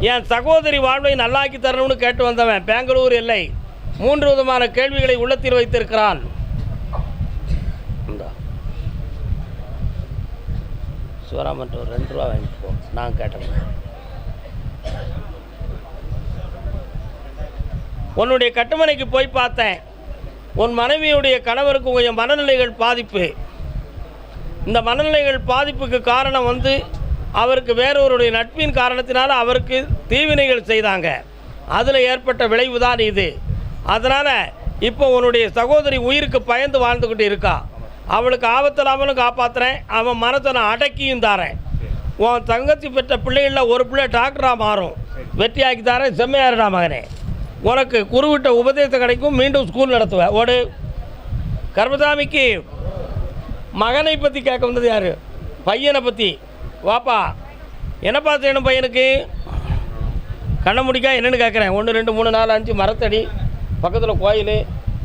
என் சகோதரி வாழ்வை நல்லாக்கி தரணும்னு கேட்டு வந்தவன் பெங்களூர் எல்லை. மூன்று விதமான கேள்விகளை உள்ளத்தில் வைத்திருக்கிறான். சிவராமன் ஒரு ரெண்டு ரூபா வாங்கிட்டு போ. நான் கேட்டேன் உன்னுடைய கட்டுமனைக்கு போய் பார்த்தேன். உன் மனைவியுடைய கணவருக்கு உங்கள் மனநிலைகள் பாதிப்பு. இந்த மனநிலைகள் பாதிப்புக்கு காரணம் வந்து அவருக்கு வேறொருடைய நட்பின் காரணத்தினால் அவருக்கு தீவினைகள் செய்தாங்க. அதில் ஏற்பட்ட விளைவு தான் இது. அதனால் இப்போ உன்னுடைய சகோதரி உயிருக்கு பயந்து வாழ்ந்துக்கிட்டு இருக்கா. அவளுக்கு ஆபத்தில் அவனும் காப்பாற்றுறேன் அவன் மனத்தை நான் அடக்கியும் தாரேன். உன் தங்கச்சி பெற்ற பிள்ளைகளில் ஒரு பிள்ளை டாக்டராக மாறும். வெற்றியாக்கி தாரேன் செம்மையாருடா மகனே. உனக்கு குருவிட்ட உபதேசம் கிடைக்கும் மீண்டும் ஸ்கூல் நடத்துவேன் ஓடு. கர்மசாமிக்கு மகனை பற்றி கேட்க வந்தது யார்? பையனை பற்றி வாப்பா என்னப்பா செய்யணும் பையனுக்கு? கண்ண முடிக்கா என்னென்னு கேட்குறேன் ஒன்று ரெண்டு மூணு நாலு அஞ்சு மரத்தடி பக்கத்தில் கோயில்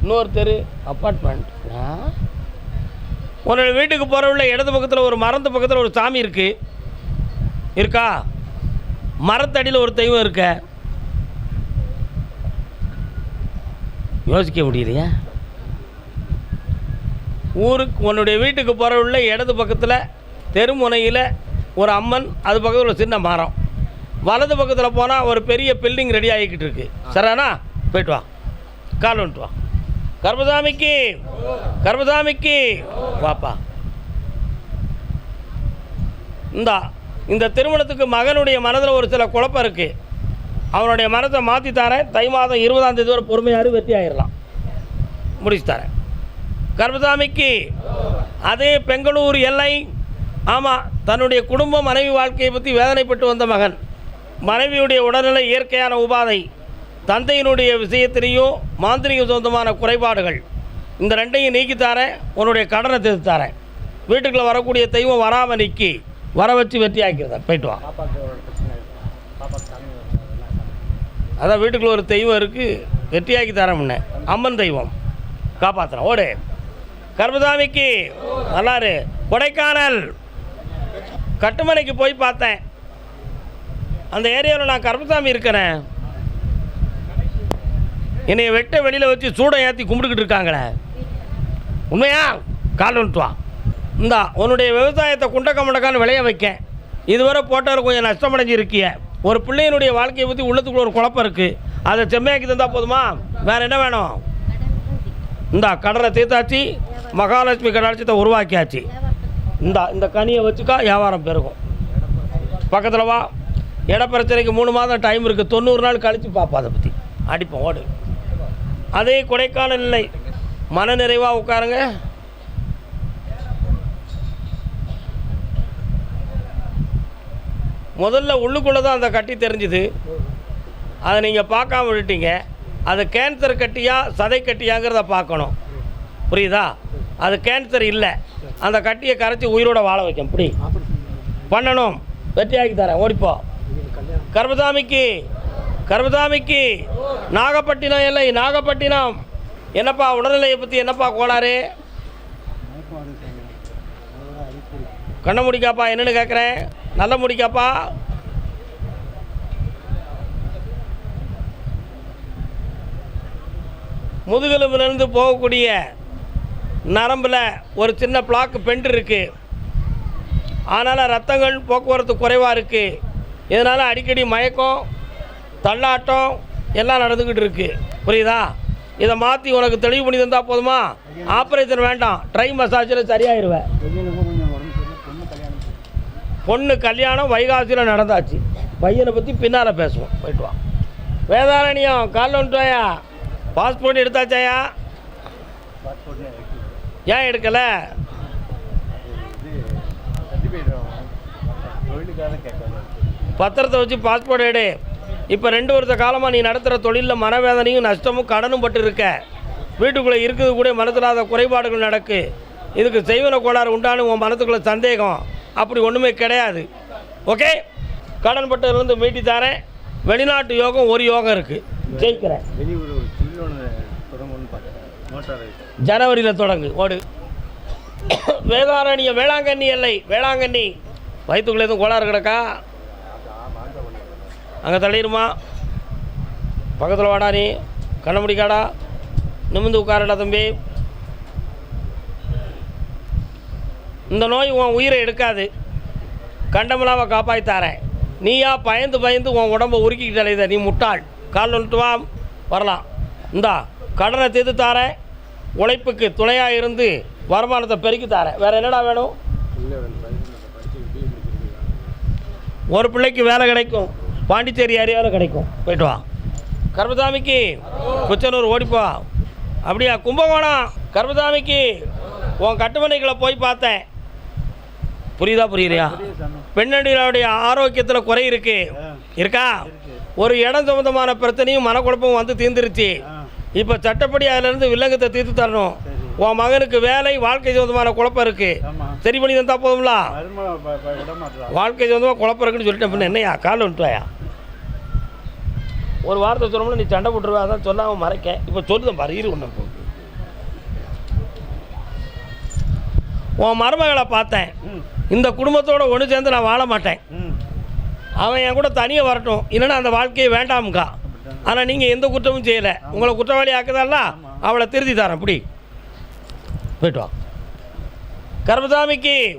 இன்னொரு தெரு அப்பார்ட்மெண்ட் உன்னோட வீட்டுக்கு போகிற உள்ள இடது பக்கத்தில் ஒரு மரத்து பக்கத்தில் ஒரு சாமி இருக்குது இருக்கா? மரத்தடியில் ஒரு தெய்வம் இருக்க. யோசிக்க முடியலையா? ஊருக்கு உன்னுடைய வீட்டுக்கு போகிற உள்ள இடது பக்கத்தில் தெருமுனையில் ஒரு அம்மன் அது பக்கத்தில் ஒரு சின்ன மரம். வலது பக்கத்தில் போனால் ஒரு பெரிய பில்டிங் ரெடி ஆகிக்கிட்டு இருக்கு. சரிண்ணா போயிட்டு வா. கால் வந்துட்டு வா. கர்மசாமிக்கு கர்மசாமிக்கு. வாப்பா. இந்தா இந்த திருமணத்துக்கு மகனுடைய மனதில் ஒரு சில குழப்பம் இருக்குது அவனுடைய மனத்தை மாற்றி தரேன். தை மாதம் இருபதாம் தேதி வரை பொறுமையாரு வெற்றி ஆயிடலாம் முடிச்சு தரேன். கர்மசாமிக்கு அதே பெங்களூர் எல்லை ஆமாம் தன்னுடைய குடும்ப மனைவி வாழ்க்கையை பற்றி வேதனைப்பட்டு வந்த மகன். மனைவியுடைய உடல்நிலை இயற்கையான உபாதை தந்தையினுடைய விஷயத்திலையும் மாந்திரிகம் சொந்தமான குறைபாடுகள் இந்த ரெண்டையும் நீக்கித்தாரேன் உன்னுடைய கடனை தீர்த்து தரேன் வீட்டுக்குள்ளே வரக்கூடிய தெய்வம் வராமல் நிற்கி வர வச்சு வெற்றி ஆக்கிறத போயிட்டு வா. அதான் வீட்டுக்குள்ள ஒரு தெய்வம் இருக்குது வெற்றியாக்கி தரேன் முன்னே. அம்மன் தெய்வம். காப்பாற்றுறேன் ஓடு. கர்மதாமிக்கு நல்லாரு கொடைக்கானல். கட்டுமனைக்கு போய் பார்த்தேன். அந்த ஏரியாவில் நான் கருப்பசாமி இருக்கிறேன். என்னைய வெட்ட வெளியில் வச்சு சூடை ஏற்றி கும்பிட்டுக்கிட்டு இருக்காங்களே. உண்மையா? கால் வந்துட்டு வா. இந்தா உன்னுடைய விவசாயத்தை குண்டக்க முண்டக்கான்னு விளைய வைக்க இதுவரை போட்டவர் கொஞ்சம் நஷ்டமடைஞ்சு இருக்கிய ஒரு பிள்ளையினுடைய வாழ்க்கையை பற்றி உள்ளத்துக்குள்ள ஒரு குழப்பம் இருக்குது அதை செம்மையாக்கி தந்தால் போதுமா? வேறு என்ன வேணும்? இந்தா கடலை தீர்த்தாச்சு மகாலட்சுமி கடாட்சியத்தை உருவாக்கியாச்சு. இந்த இந்த கனியை வச்சுக்கா வியாபாரம் பெருகும். பக்கத்தில் வா. இடப்பிரச்சனைக்கு மூணு மாதம் டைம் இருக்குது தொண்ணூறு நாள் கழித்து பார்ப்போம் அதை பற்றி அடிப்போம் ஓடு. அதே கொடைக்கானல் மன மனநிறைவாக உட்காருங்க. முதல்ல உள்ளுக்குள்ளே தான் அந்த கட்டி தெரிஞ்சுது. அதை நீங்கள் பார்க்காம விட்டுட்டீங்க. அது கேன்சர் கட்டியா சதை கட்டியாங்கிறத பார்க்கணும். புரியுதா? அது கேன்சர் இல்லை. அந்த கட்டியை கரைச்சி உயிரோட வாழ வைக்கும். இப்படி பண்ணணும். வெற்றியாக்கி தரேன். ஓடிப்போ. கர்மசாமிக்கு. கர்மசாமிக்கு. நாகப்பட்டினம் இல்லை நாகப்பட்டினம். என்னப்பா உடல்நிலையை பற்றி என்னப்பா கோளாறு? கண்ணை முடிக்காப்பா என்னென்னு கேட்குறேன் நல்ல முடிக்காப்பா? முதுகெலும்புலேருந்து போகக்கூடிய நரம்பில் ஒரு சின்ன பிளாக்கு பெண்ட் இருக்குது அதனால் ரத்தங்கள் போக்குவரத்து குறைவாக இருக்குது இதனால் அடிக்கடி மயக்கம் தள்ளாட்டம் எல்லாம் நடந்துக்கிட்டு இருக்குது புரியுதா? இதை மாற்றி உனக்கு தெளிவு பண்ணி தந்தால் போதுமா? ஆப்ரேஷன் வேண்டாம். ட்ரை மசாஜில் சரியாயிருவேன் பொண்ணு கல்யாணம் வைகாசியில் நடந்தாச்சு. பையனை பற்றி பின்னால் பேசுவோம். போயிட்டு வா. வேதாரணியம் காலில் வந்துட்டாயா? பாஸ்போர்ட் எடுத்தாச்சாயா? ஏன் எடுக்கலை? பத்திரத்தை வச்சு பாஸ்போர்ட் எடு. இப்போ ரெண்டு வருஷ காலமாக நீ நடத்துகிற தொழிலில் மனவேதனையும் நஷ்டமும் கடனும் பட்டு இருக்க. வீட்டுக்குள்ளே இருக்கிறது கூட மனசில்லாத குறைபாடுகள் நடக்கு. இதுக்கு செய்வன கோளாறு உண்டானு உன் மனத்துக்குள்ள சந்தேகம். அப்படி ஒன்றுமே கிடையாது. ஓகே? கடன் பட்டதுலேருந்து மீட்டி தரேன். வெளிநாட்டு யோகம் ஒரு யோகம் இருக்குது ஜெயிக்கிறேன். ஜனவரியில் தொடங்கு. ஓடு. வேதாரண்யம் வேளாங்கண்ணி எல்லை. வேளாங்கண்ணி. வயிற்றுக்குள்ளே எதுவும் கோளாறு கிடக்கா? அங்கே தள்ளிடுமா பக்கத்தில் வாடா நீ. கண்ண முடிக்காடா. நிமிந்து உட்காரடா தம்பி. இந்த நோய் உன் உயிரை எடுக்காது. கண்டமில்லாம காப்பாற்றித்தாரேன் நீயா பயந்து பயந்து உன் உடம்ப உருக்கிக்கிட்டு அலையுத. நீ முட்டாள். கால் வந்துட்டு வா வரலாம். இந்தா கடனை தீர்த்து தாரேன். உழைப்புக்கு துணையாக இருந்து வருமானத்தை பெருக்கி தரேன் வேறு என்னடா வேணும்? ஒரு பிள்ளைக்கு வேலை கிடைக்கும். பாண்டிச்சேரி ஏரியாவில் கிடைக்கும். போயிட்டு வா. கர்மசாமிக்கு குச்சனூர் ஓடிப்போ. அப்படியா கும்பகோணம். கர்மசாமிக்கு உன் கட்டுமனைகளை போய் பார்த்தேன். புரியுதா புரியலையா? பெண்ணடிகளுடைய ஆரோக்கியத்தில் குறை இருக்கு. இருக்கா? ஒரு இடம் சம்மந்தமான பிரச்சனையும் மனக்குழப்பமும் வந்து தீர்ந்துருச்சு. இப்போ சட்டப்படி அதிலிருந்து வில்லங்கத்தை தீர்த்து தரணும். உன் மகனுக்கு வேலை வாழ்க்கை சம்மந்தமான குழப்பம் இருக்கு. ஆமாம் சரி பண்ணி தந்தா போதும்ல? வாழ்க்கை சொந்தமாக குழப்பம் இருக்குன்னு சொல்லிட்டேன் பின்ன. என்னையா கால் வந்துட்டாயா? ஒரு வார்த்தை சொல்லணும்னா நீ சண்டை போட்டுருவா அதான் சொல்லாமல் மறைக்க இப்போ சொல்லுதேன் பாரு இரு ஒன்று உன் மருமகளை பார்த்தேன். இந்த குடும்பத்தோட ஒன்று சேர்ந்து நான் வாழ மாட்டேன். அவன் என் கூட தனியாக வரட்டும். இல்லைன்னா அந்த வாழ்க்கையை வேண்டாமுக்கா. ஆனால் நீங்கள் எந்த குற்றமும் செய்யலை. உங்களை குற்றவாளி ஆக்குதல்ல அவளை திருத்தி தரேன். பிடி. போயிட்டு வா. கர்மசாமிக்கு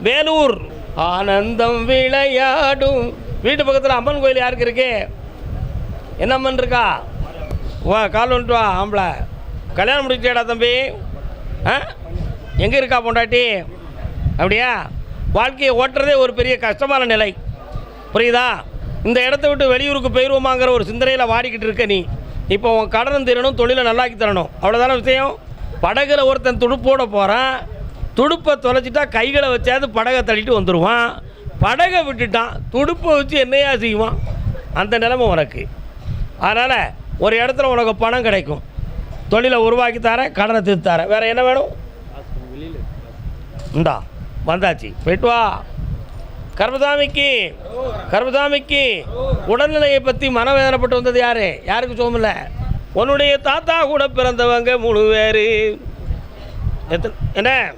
வேலூர் ஆனந்தம் விளையாடும். வீட்டு பக்கத்தில் அம்மன் கோயில் யாருக்கு இருக்கு? என்ன அம்மன் இருக்கா? வா கால் வந்துட்டு வா ஆம்பளை. கல்யாணம் முடிச்சேடா தம்பி. ஆ? எங்கே இருக்கா பொண்டாட்டி? அப்படியா? வாழ்க்கையை ஓட்டுறதே ஒரு பெரிய கஷ்டமான நிலை. புரியுதா? இந்த இடத்த விட்டு வெளியூருக்கு போயிடுவோமாங்கிற ஒரு சிந்தனையில் வாடிக்கிட்டு இருக்க நீ. இப்போ உன் கடனும் தீரணும் தொழிலை நல்லாக்கி தரணும். அவ்வளோதான விஷயம்? படகுல ஒருத்தன் துடுப்போட போகிறான் துடுப்பை தொலைச்சிட்டா கைகளை வச்சாது படகை தள்ளிட்டு வந்துடுவான் படகை விட்டுட்டான் துடுப்பை வச்சு என்னையா செய்வான்? அந்த நிலைமை உனக்கு. அதனால் ஒரு இடத்துல உனக்கு பணம் கிடைக்கும். தொழிலை உருவாக்கி தரேன் கடனை தீர்த்து தரேன். வேறு என்ன வேணும்? இந்தா வந்தாச்சு. போயிட்டு வா. கர்மதாமிக்கு கர்மதாமிக்கு உடல்நிலையை பற்றி மனவேதனைப்பட்டு வந்தது யாரு? யாருக்கு சோமில்ல உன்னுடைய தாத்தா கூட பிறந்தவங்க மூணு பேர். எத்தனை என்ன?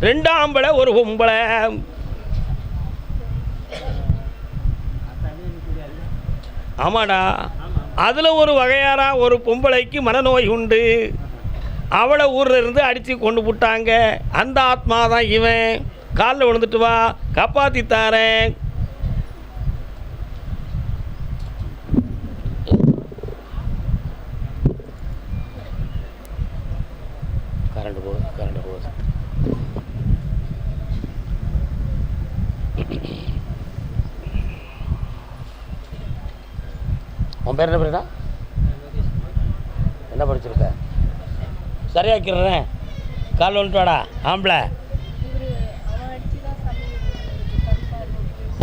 ரெண்டு ஆம்பளை ஒரு பொம்பளை. ஆமாடா. அதில் ஒரு வகையாரா ஒரு பொம்பளைக்கு மனநோய் உண்டு. அவளை ஊரில் இருந்து அடித்து கொண்டு விட்டாங்க அந்த ஆத்மா தான் இவன். காலில் விழுந்துட்டு வா. காப்பாற்றி தாரேன். கரண்ட் போகுது கரண்ட் போகுது உன் பேர் என்ன பேருடா என்ன படிச்சிருக்க? சரியாக்கிறேன் கால் வந்துட்டு வாடா ஆம்பளை.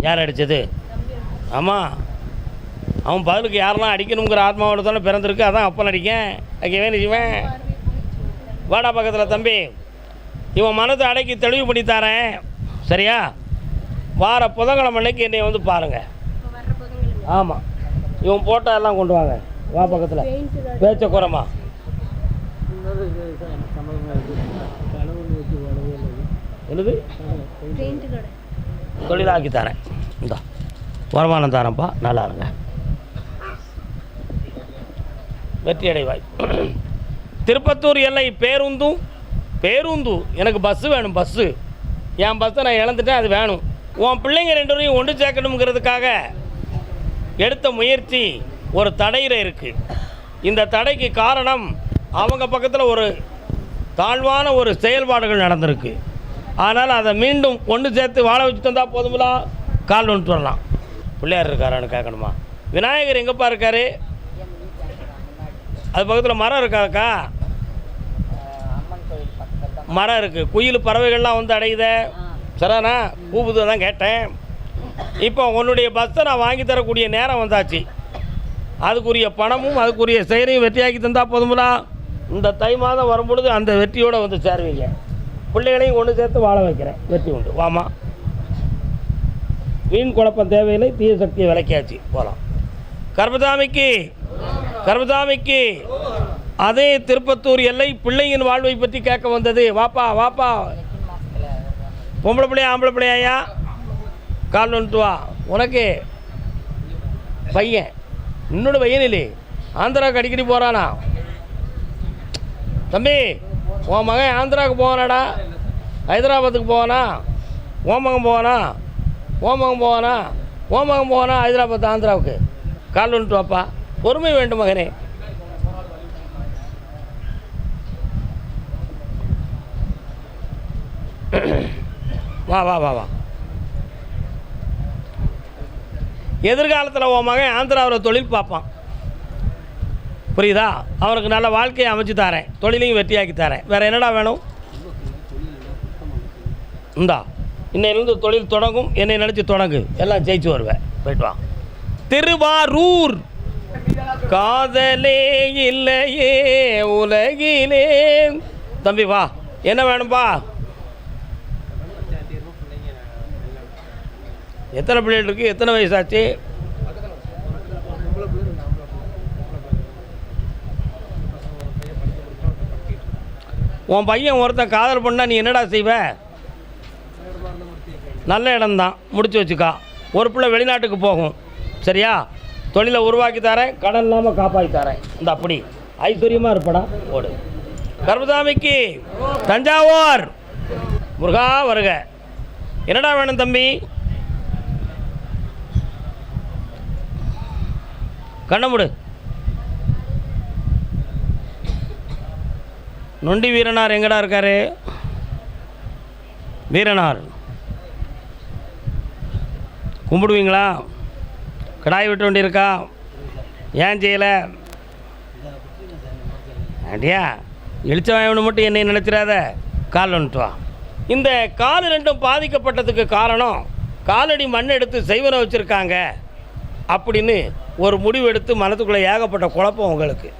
யார் அடித்தது ஆமாம் அவன் பதிலுக்கு யாரெல்லாம் அடிக்கணுங்கிற ஆத்மாவோட தானே பிறந்திருக்கு அதான் அப்போ அடிக்கேன். அங்கே நிஜவன் வாடா பக்கத்தில் தம்பி. இவன் மனதை அடக்கி தெளிவு பண்ணி தரேன். சரியா? வார புதன்கிழமை அன்னைக்கு என்னை வந்து பாருங்கள் ஆமாம் இவன் போட்டோ எல்லாம் கொண்டு வாங்க. வா பக்கத்தில். பேச்ச குறமா. என்னது? தொழிலாக்கி தரேன். இந்தா வருமானம் தரேன்ப்பா நல்லா இருங்க. வெற்றி அடைவாய் திருப்பத்தூர் எல்லை பேருந்தும் பேருந்து. எனக்கு பஸ்ஸு வேணும் பஸ்ஸு என் பஸ்ஸை நான் இழந்துட்டேன் அது வேணும். உன் பிள்ளைங்க ரெண்டு பேரையும் ஒன்று சேர்க்கணுங்கிறதுக்காக எடுத்த முயற்சி ஒரு தடையில் இருக்குது இந்த தடைக்கு காரணம் அவங்க பக்கத்தில் ஒரு தாழ்வான ஒரு செயல்பாடுகள் நடந்திருக்கு. அதனால் அதை மீண்டும் ஒன்று சேர்த்து வாழ வச்சுட்டு வந்தால் போதுமில்லா கால் ஒன்று வரலாம். பிள்ளையார் இருக்காரான்னு கேட்கணுமா? விநாயகர் எங்கேப்பா இருக்காரு? அது பக்கத்தில் மரம் இருக்காக்கா மரம் இருக்குது குயில் பறவைகள்லாம் வந்து அடையுதே. சரிண்ணா கூப்பிட்டு தான் கேட்டேன். இப்போ உன்னுடைய பஸ்ஸை நான் வாங்கி தரக்கூடிய நேரம் வந்தாச்சு. அதுக்குரிய பணமும் அதுக்குரிய செயலையும் வெற்றியாக்கி தந்தால் போதுமில்லா இந்த தை மாதம் வரும்பொழுது அந்த வெற்றியோடு வந்து சேருவீங்க. பிள்ளைகளையும் கொண்டு சேர்த்து வாழ வைக்கிறேன். வெற்றி உண்டு. வாமா. வீண் குழப்பம் தேவையில்லை. தீய சக்தியை விளக்கியாச்சு. போகலாம் கர்மதாமிக்கு கர்மதாமிக்கு அதே திருப்பத்தூர் எல்லை பிள்ளையின் வாழ்வை பற்றி கேட்க வந்தது. வாப்பா வாப்பா. பொம்பளை பிள்ளையா ஆம்பளை பிள்ளையா கால் நொண்டு வா. உனக்கு பையன். இன்னொன்று பையன் இல்லை. ஆந்திராவுக்கு அடிக்கடி போகிறானா தம்பி உன் மகன் ஆந்திராவுக்கு போவானாடா? ஹைதராபாத்துக்கு போவானா? உன் மகன் போவானா? உன் மகன் போவானா? உன் மகன் போவானா ஹைதராபாத் ஆந்திராவுக்கு? கால் ஒன்று வாப்பா. பொறுமை வேண்டும் மகனே. வா வா வா வா. எதிர்காலத்தில் உன் மகன் ஆந்திராவில் தொழில் பார்ப்பான். புரியுதா? அவனுக்கு நல்ல வாழ்க்கையை அமைச்சு தரேன். தொழிலையும் வெற்றியாக்கி தரேன். வேறு என்னடா வேணும்? இந்தா இன்னையிலேருந்து தொழில் தொடங்கும் என்னை நினச்சி தொடங்கு. எல்லாம் ஜெயிச்சு வருவேன். போயிட்டு வா. திருவாரூர். காதலே இல்லையே உலகிலே. தம்பி வா. என்ன வேணும்பா? எத்தனை பிள்ளைகள் இருக்குது எத்தனை வயசாச்சு? உன் பையன் ஒருத்தன் காதல் பண்ணால் நீ என்னடா செய்வ? நல்ல இடம்தான். முடிச்சு வச்சுக்கா. ஒரு பிள்ளை வெளிநாட்டுக்கு போகும். சரியா? தொழிலை உருவாக்கி தரேன் கடன் இல்லாமல் காப்பாற்றி தரேன். இந்த அப்படி. ஐஸ்வர்யமாக இருப்படா ஓடு. கர்மசாமிக்கு தஞ்சாவூர். முருகா வருக. என்னடா வேணும் தம்பி? கண்ணமுடு நொண்டி வீரனார் எங்கடா இருக்காரு? வீரனார். கும்பிடுவீங்களா? கடாய் விட்டு வண்டி இருக்கா ஏன் செய்யலை அப்படியா இழிச்சவன் மட்டும் என்னை நினைச்சிடாத. கால் வந்துட்டு வா. இந்த கால் ரெண்டும் பாதிக்கப்பட்டதுக்கு காரணம் காலடி மண் எடுத்து செய்வனை வச்சுருக்காங்க. அப்படின்னு ஒரு முடிவு எடுத்து மனத்துக்குள்ளே ஏகப்பட்ட குழப்பம் உங்களுக்கு.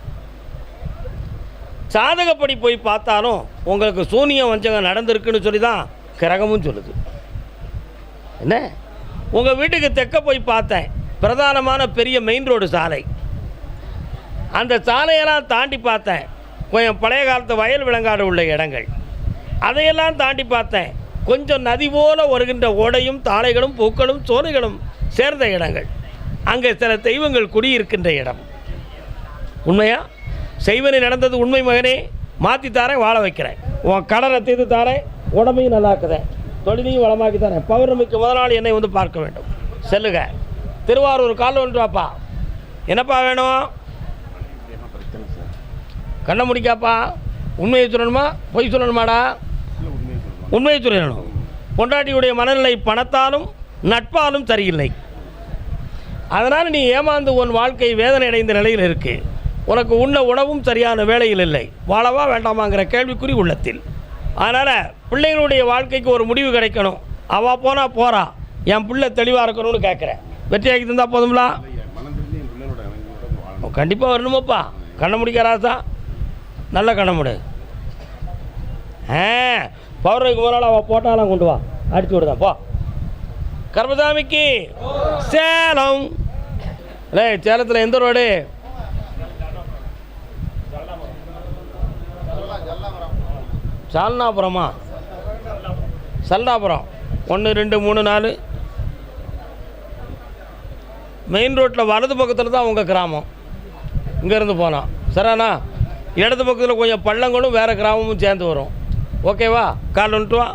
சாதகப்படி போய் பார்த்தாலும் உங்களுக்கு சூனியம் வஞ்சகம் நடந்திருக்குன்னு சொல்லி தான் கிரகமும் சொல்லுது. என்ன? உங்கள் வீட்டுக்கு தெற்க போய் பார்த்தேன். பிரதானமான பெரிய மெயின் ரோடு சாலை. அந்த சாலையெல்லாம் தாண்டி பார்த்தேன். கொஞ்சம் பழைய காலத்து வயல் விலங்காடு உள்ள இடங்கள். அதையெல்லாம் தாண்டி பார்த்தேன். கொஞ்சம் நதி போல வருகின்ற ஓடையும் தாளைகளும் பூக்களும் சோலைகளும் சேர்ந்த இடங்கள். அங்கே சில தெய்வங்கள் குடியிருக்கின்ற இடம். உண்மையா? செய்வனி நடந்தது உண்மை மகனே மாற்றி தாரேன் வாழ வைக்கிறேன். உன் கடனை தீர்த்து தாரேன் உடம்பையும் நல்லாக்குதேன் தொழிலையும் வளமாக்கி தரேன். பௌர்ணமிக்கு முதல் நாள் என்னை வந்து பார்க்க வேண்டும். செல்லுக திருவாரூர் கால் ஒன்றுவாப்பா என்னப்பா வேணும்? கண்ணை முடிக்காப்பா. உண்மையை சொல்லணுமா? பொய் சொல்லணுமாடா? உண்மையை சொல்லணும். பொண்டாட்டியுடைய மனநிலை பணத்தாலும் நட்பாலும் சரியில்லை. அதனால் நீ ஏமாந்து உன் வாழ்க்கை வேதனை அடைந்த நிலையில் இருக்குது உனக்கு உண்ண உணவும் சரியான வேலையில் இல்லை. வாழவா வேண்டாமாங்கிற கேள்விக்குறி உள்ளத்தில். அதனால் பிள்ளைகளுடைய வாழ்க்கைக்கு ஒரு முடிவு கிடைக்கணும். அவள் போனால் போகிறா என் பிள்ளை தெளிவாக இருக்கணும்னு கேட்குறேன் வெற்றியாக்கி தந்தால் போதுங்களா கண்டிப்பாக வரணுமாப்பா. கண்ணை முடிக்கிறாசா நல்ல கண்ண முடி. ஆ பௌர்ணமிக்கு முதல்ல அவள் போட்டாலாம் கொண்டு வா. அடிச்சு விடுதான் போ. கர்மசாமிக்கு சேலம். இல்லை சேலத்தில் எந்த ரோடு? சால்னாபுரமா? சல்னாபுரம். ஒன்று ரெண்டு மூணு நாலு. மெயின் ரோட்டில் வலது பக்கத்தில் தான் உங்கள் கிராமம். இங்கேருந்து போனோம் சரிண்ணா இடது பக்கத்தில் கொஞ்சம் பள்ளங்களும் வேறு கிராமமும் சேர்ந்து வரும். ஓகேவா கால் வந்துட்டு வா.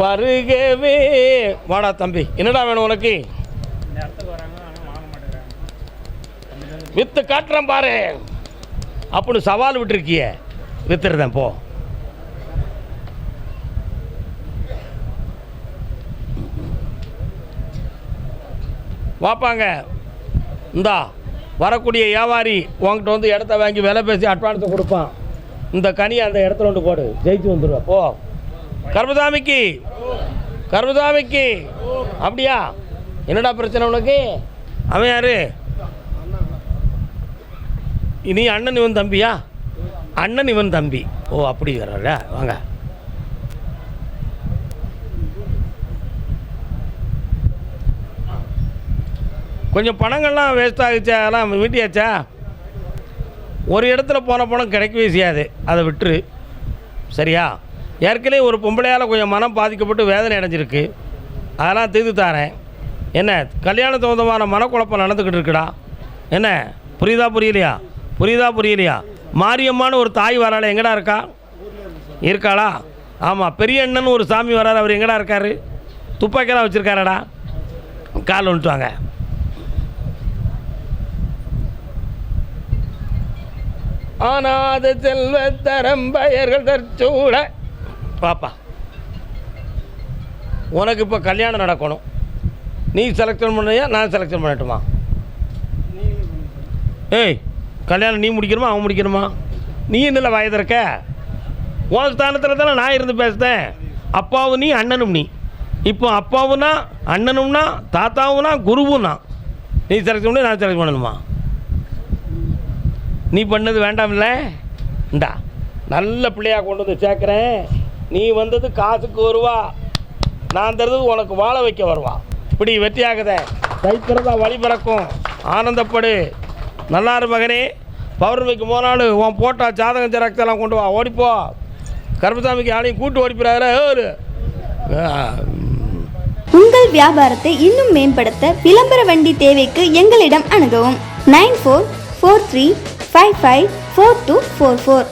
வருகவே வாடா தம்பி என்னடா வேணும் உனக்கு? வித்து காட்டுறேன் பாரு. அப்படின்னு சவால் விட்டுருக்கிய. வித்துருதேன் போ. வாப்பாங்க இந்தா வரக்கூடிய வியாபாரி உங்ககிட்ட வந்து இடத்த வாங்கி விலை பேசி அட்வான்ஸை கொடுப்பான். இந்த கனியை அந்த இடத்துல கொண்டு போடு. ஜெயிச்சு வந்துடுவேன் போ. கர்மசாமிக்கு கர்மசாமிக்கு அப்படியா? என்னடா பிரச்சனை உனக்கு? அவன் யாரு? நீ அண்ணன் இவன் தம்பியா? அண்ணன் இவன் தம்பி. ஓ அப்படி வர்றாரு வாங்க. கொஞ்சம் பணங்கள்லாம் வேஸ்ட் ஆகிச்சா அதெல்லாம் வீட்டியாச்சா ஒரு இடத்துல போன பணம் கிடைக்கவே செய்யாது. அதை விட்டுரு. சரியா? ஏற்கனவே ஒரு பொம்பளையால் கொஞ்சம் மனம் பாதிக்கப்பட்டு வேதனை அடைஞ்சிருக்கு. அதெல்லாம் தீர்த்து தாரேன். என்ன? கல்யாண சம்பந்தமான மனக்குழப்பம் நடந்துக்கிட்டு இருக்குடா. என்ன? புரியுதா புரியலையா? புரியுதா புரியலையா? மாரியம்மான்னு ஒரு தாய் வராள எங்கடா இருக்கா? இருக்காளா? ஆமாம் பெரிய அண்ணன் ஒரு சாமி வராரு அவர் எங்கடா இருக்காரு? துப்பாக்கியெல்லாம் வச்சுருக்காரடா. கால் வந்துட்டு வாங்க. ஆனாத செல்வ தரம்பயர்கள் தற்சூட பாப்பா உனக்கு இப்போ கல்யாணம் நடக்கணும். நீ செலெக்ஷன் பண்ணியா நான் செலெக்ஷன் பண்ணட்டுமா? ஏய் கல்யாணம் நீ முடிக்கணுமா அவன் முடிக்கணுமா? நீ என்ன வயதிருக்க உன் ஸ்தானத்தில் தானே நான் இருந்து பேசுகிறேன் அப்பாவும் நீ அண்ணனும் நீ. இப்போ அப்பாவும்னா அண்ணனும்னா தாத்தாவும்னா குருவும்னா நீ செலக்ட் பண்ணி நான் செலக்ட் பண்ணணுமா? நீ பண்ணது வேண்டாம்ல? இந்தா நல்ல பிள்ளையாக கொண்டு வந்து சேர்க்குறேன். நீ வந்தது காசுக்கு வருவா. நான் தருது உனக்கு வாழ வைக்க வருவா. இப்படி வெற்றியாகுதே. கைத்திறதா வழி பிறக்கும். ஆனந்தப்படு. நல்லா மகனே. பௌர்ணமிக்கு போனாள் உன் போட்டா ஜாதகம் ஜெராக்ஸெல்லாம் கொண்டு வா. ஓடிப்போ. கருப்பசாமிக்கு யாரையும் கூட்டு ஓடிப்பிடாத உங்கள் வியாபாரத்தை இன்னும் மேம்படுத்த விளம்பர வண்டி தேவைக்கு எங்களிடம் அணுகவும். Nine four four three five five four two four four.